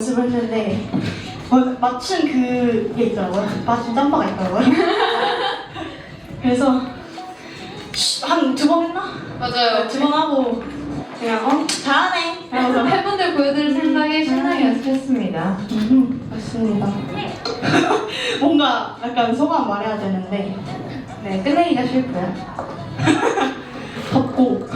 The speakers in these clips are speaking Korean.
연습을 했는데 뭐, 맞춘 그게 있더라고요. 맞춘 짬바가 있더라고요. 그래서 한 두 번 했나? 맞아요. 두 번 하고 그냥 어 잘하네. 이러면서 팬분들 보여드릴 생각에 신나게 연습했습니다. 음, 맞습니다. 뭔가 약간 소감 말해야 되는데 네, 끝내기가 싫고요. 덥고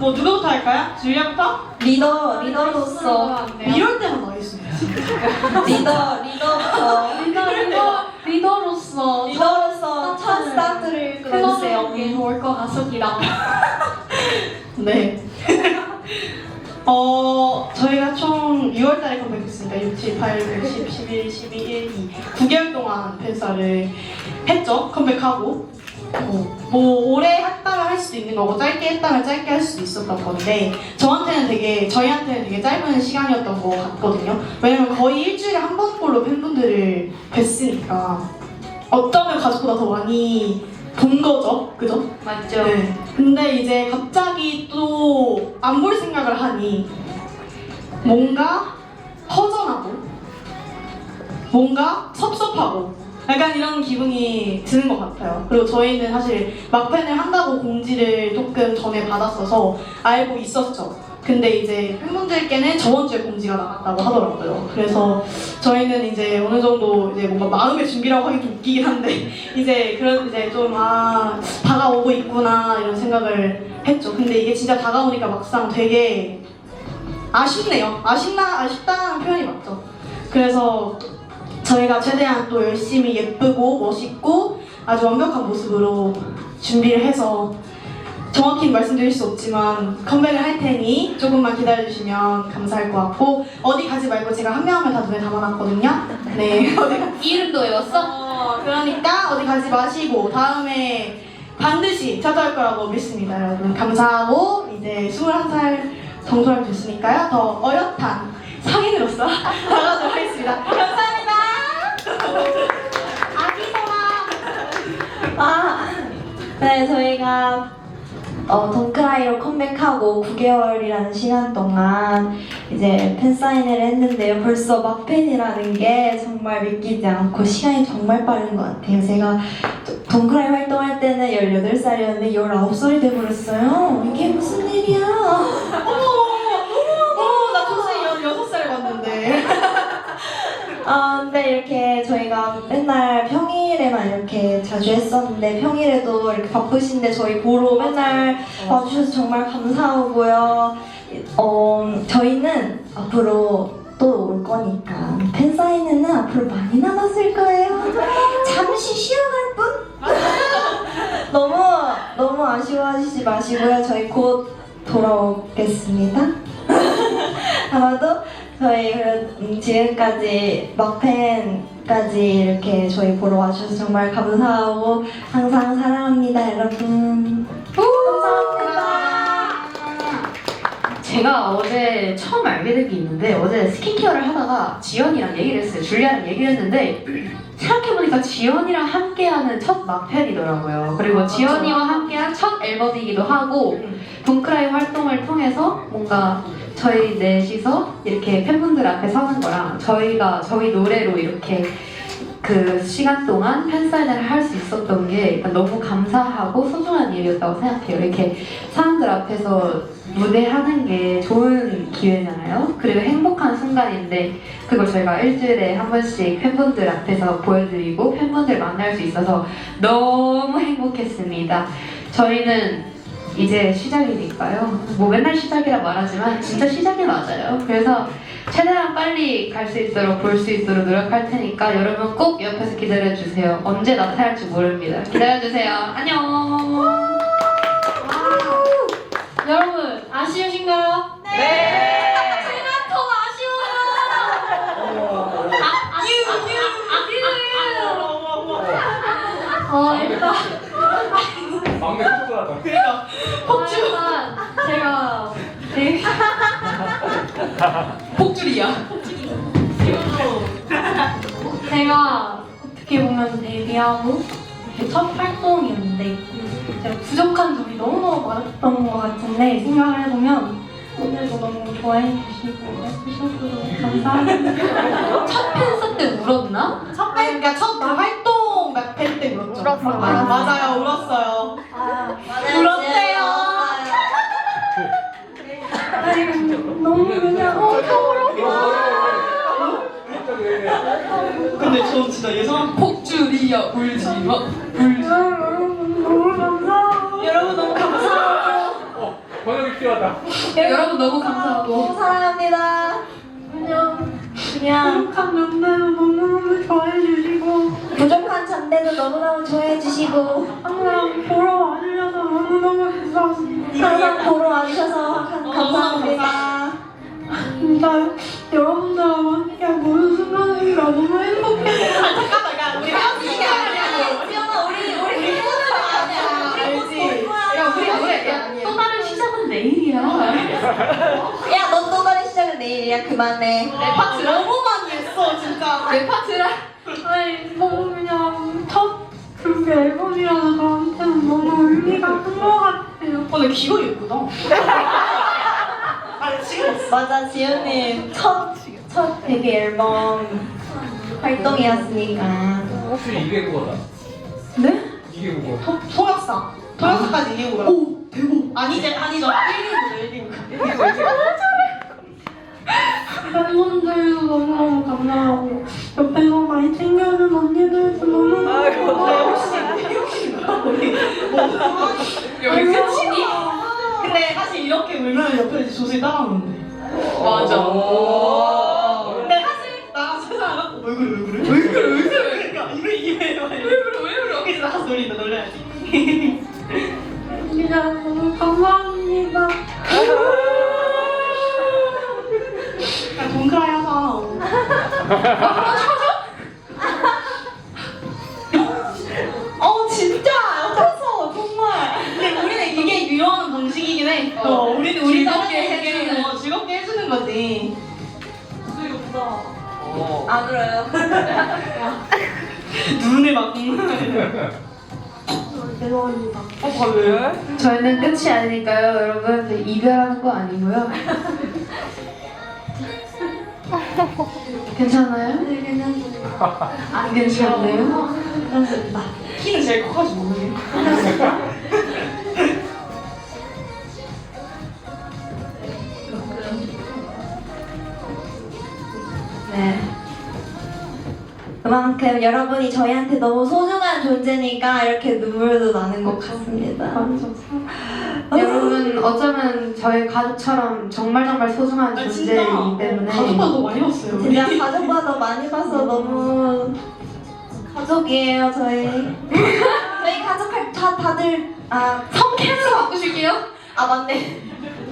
뭐 누구부터 할까요? 줄리아부터? 리더 리더로서 이럴 때만 나와있습니다. 리더 리더부터 리더, 리더, 리더로서 리더로서 첫 스타트를 끊어주세요. 클럽이 좋을 것 같습니다. 네. 어, 저희가 총 6월달에 컴백했으니까 6, 7, 8, 9, 10, 11, 12, 1, 2 9개월 동안 팬사를 했죠. 컴백하고 어, 뭐 오래 했다면 할 수도 있는 거고 짧게 했다면 짧게 할 수도 있었던 건데 저한테는 되게 저희한테는 되게 짧은 시간이었던 것 같거든요. 왜냐면 거의 일주일에 한 번꼴로 팬분들을 뵀으니까 어쩌면 가족보다 더 많이 본 거죠, 그죠? 맞죠? 네. 근데 이제 갑자기 또 안 볼 생각을 하니 뭔가 허전하고 뭔가 섭섭하고 약간 이런 기분이 드는 것 같아요. 그리고 저희는 사실 막팬을 한다고 공지를 조금 전에 받았어서 알고 있었죠. 근데 이제 팬분들께는 저번 주에 공지가 나갔다고 하더라고요. 그래서 저희는 이제 어느 정도 이제 뭔가 마음의 준비라고 하기 좀 웃기긴 한데 이제 그런 이제 좀아 다가오고 있구나 이런 생각을 했죠. 근데 이게 진짜 다가오니까 막상 되게 아쉽네요. 아쉽나 아쉽다는 표현이 맞죠. 그래서 저희가 최대한 또 열심히 예쁘고 멋있고 아주 완벽한 모습으로 준비를 해서 정확히는 말씀드릴 수 없지만 컴백을 할 테니 조금만 기다려주시면 감사할 것 같고 어디 가지 말고 제가 한 명 한 명 다 눈에 담아놨거든요. 네 어디 가 이름도 외웠어? 어, 그러니까 어디 가지 마시고 다음에 반드시 찾아올 거라고 믿습니다, 여러분. 감사하고 이제 21살 정소를 됐으니까요. 더 어엿한 상인으로서 나가도록 하겠습니다. 감사합니다. 네 저희가 어, 동크라이로 컴백하고 9개월이라는 시간 동안 이제 팬사인회를 했는데요. 벌써 막팬이라는 게 정말 믿기지 않고 시간이 정말 빠른 것 같아요. 제가 동크라이 활동할 때는 18살이었는데 19살이 돼버렸어요. 이게 무슨 일이야? 어머, 나 조수 16살 봤는데. 아, 근데 이렇게 저희가 맨날 평일에만 이렇게 자주 했었는데 평일에도 이렇게 바쁘신데 저희 보러 맨날 와주셔서 정말 감사하고요. 어, 저희는 앞으로 또 올 거니까 팬사인회는 앞으로 많이 남았을 거예요. 잠시 쉬어갈 뿐? 너무 너무 아쉬워하시지 마시고요. 저희 곧 돌아오겠습니다. 아마도 저희 그래- 음, 지금까지 막팬까지 이렇게 저희 보러 와주셔서 정말 감사하고 항상 사랑합니다 여러분. 감사합니다. 제가 어제 처음 알게 된 게 있는데 어제 스킨케어를 하다가 지연이랑 얘기를 했어요. 줄리아랑 얘기를 했는데 생각해보니까 지연이랑 함께하는 첫 막팬이더라고요. 그리고 지연이와 함께한 첫 앨범이기도 하고 동크라이 활동을 통해서 뭔가 저희 넷이서 이렇게 팬분들 앞에 서는 거랑 저희가 저희 노래로 이렇게 그 시간 동안 팬사인회를 할 수 있었던 게 너무 감사하고 소중한 일이었다고 생각해요. 이렇게 사람들 앞에서 무대하는 게 좋은 기회잖아요. 그리고 행복한 순간인데 그걸 저희가 일주일에 한 번씩 팬분들 앞에서 보여드리고 팬분들 만날 수 있어서 너무 행복했습니다. 저희는 이제 시작이니까요. 뭐 맨날 시작이라 말하지만 진짜 시작이 맞아요. 그래서 최대한 빨리 갈 수 있도록 볼 수 있도록 노력할 테니까 여러분 꼭 옆에서 기다려 주세요. 언제 나타날지 모릅니다. 기다려 주세요. 안녕. 여러분 아쉬우신가요? 네. 제가 더 아쉬워요. 어 일단 막내 쫓아나다. 그러니까 폭주. 일단 제가 데뷔 폭줄이야. 제가 어떻게 보면 데뷔하고 이렇게 첫 활동이었는데 제가 부족한 점이 너무너무 많았던 것 같은데 생각을 해보면 오늘도 너무 좋아해 주시고 해주셔서 감사합니다. 첫 팬사 때 울었나? 첫 팬, 그러니까 첫그 활동 막 팬 때 울었죠. 울었어. 맞아요, 울었어요. 울었대요. 너무 그냥 어 근데 저 진짜 예상 폭주리야 울지 마. 여러분 너무 감사하고 여러분 너무 감사해요. 어, 번역이 필요하다. 여러분 너무 감사하고. 너무 사랑합니다. 그냥 그냥 부족한 눈매도 너무너무 좋아해 주시고 부족한 잔대도 너무너무 좋아해 주시고 항상 보러 와주셔서 너무너무 감사합니다. 항상 보러 와주셔서 감- 감사합니다. 진짜 여러분들하고 함께 모든 순간이가 너무 행복해요. 잠깐만, 야, 우리 헤어지는 게 아니야. 지연아 우리 우리 헤어지는 거 아니야. 우리 거야. 야 우리 뭐야? 야, 또 다른 시작은 내일이야. 야, 너또 다른 시작은 내일이야. 그만해. 내 파트 너무 많이 했어, 진짜. 내 파트라. 아니 너무 그냥 첫 그룹 앨범이라서 저한테는 너무 의미가 큰 것 같아요. 어, 내 귀가 예쁘다. 아, 맞아, 지연님 첫, 첫 데뷔 앨범 활동이었으니까. 혹시 이게 그거다. 네? 이게 그거. 토, 통역사. 통역사까지 이기고 가요. 오, 대박. 아니지, 아니죠. 1위고 1위고. 팬분들도 너무너무 감사하고 옆에서 많이 챙겨준 언니들도 너무너무 고마워요. 여기 끝이니? 근데 사실 이렇게 울면 옆에 이제 조슬이 따라오는데. 맞아. 근데 사실 나 세상 왜 그래 왜 그래 왜 그래? 왜 그래? 그러니까 이거 이해 왜 그래 왜 그래 왜 그래? 그래서 나가서 놀린다 놀려야지. 너무 감사합니다. 야 동크라이 하자 안 울어요. 눈을 막 죄송합니다. 어, 왜? 저희는 끝이 아니니까요, 여러분. 저희 이별하는 거 아니고요. 괜찮아요? 네, 괜찮습니다. 안 괜찮네요. 그만큼 여러분이 저희한테 너무 소중한 존재니까 이렇게 눈물도 나는 것 같습니다. 여러분, 어쩌면 저희 가족처럼 정말 정말 소중한 아 진짜 존재이기 때문에. 가족보다 더 많이 봤어요 우리 진짜 더 많이 봐서 너무 가족이에요 저희. 저희 가족 할 다 다들 아, 성 캔으로 바꾸실게요. 아 맞네.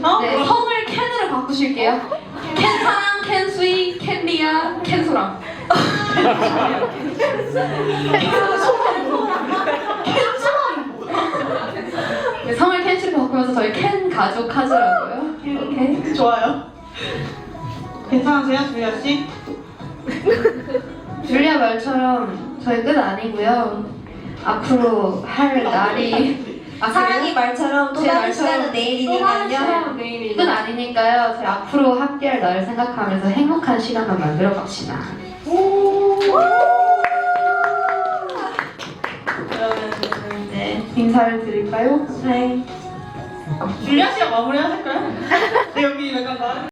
어? 네, 성을 캔으로 바꾸실게요. 캔 사랑, 캔 수이, 캔 리아, 캔 소랑. 네, 성을 캔으로 바꾸면서 저희 캔 가족 하더라고요. 오케이. 좋아요 괜찮으세요 주리아 씨? 줄리아 말처럼 저희 끝 아니고요. 앞으로 할 날이 아, 사랑이 말처럼 또 제 다른 말처럼 시간은 또 내일이니까요. 끝 아니니까요. 저희 앞으로 함께할 날 생각하면서 행복한 시간만 만들어 갑시다. 그러면 이제 인사를 드릴까요? 네. 주리아 씨가 마무리 하실까요? 네 여기 약간 말